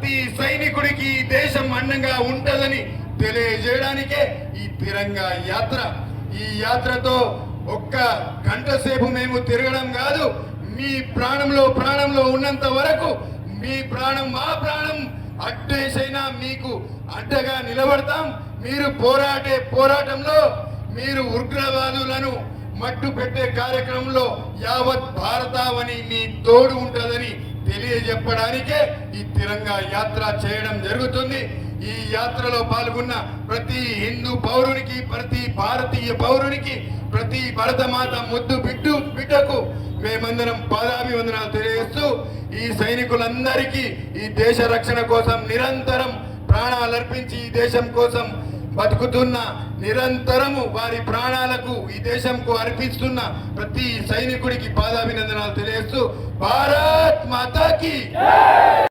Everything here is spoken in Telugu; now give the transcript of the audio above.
ప్రతి సైనికుడికి ఈ దేశం అండంగా ఉంటుందని తెలియజేయడానికే ఈ తిరంగా యాత్ర. ఈ యాత్రతో ఒక్క గంట సేపు మేము తిరగడం కాదు మీ ప్రాణంలో ప్రాణంలో ఉన్నంత వరకు మీ ప్రాణం మా ప్రాణం అడ్డేసైనా మీకు అడ్డగా నిలబడతాం. మీరు పోరాడే పోరాటంలో మీరు ఉగ్రవాదులను మట్టు పెట్టే కార్యక్రమంలో యావత్ భారతావని మీ తోడు ఉంటుందని తెలియజెప్పడానికే ఈ తిరంగా యాత్ర చేయడం జరుగుతుంది. ఈ యాత్రలో పాల్గొన్న ప్రతి హిందూ పౌరునికి ప్రతి భారతీయ పౌరునికి ప్రతి భరతమాత ముద్దు బిడ్డు బిడ్డకు మేమందరం పాదాభివందనాలు తెలియజేస్తూ ఈ సైనికులందరికీ ఈ దేశ రక్షణ కోసం నిరంతరం ప్రాణాలు అర్పించి ఈ దేశం కోసం బతుకుతున్న నిరంతరము వారి ప్రాణాలకు ఈ దేశంకు అర్పిస్తున్న ప్రతి సైనికుడికి పాదాభినందనాలు తెలియజేస్తూ భారత్ మాతాకి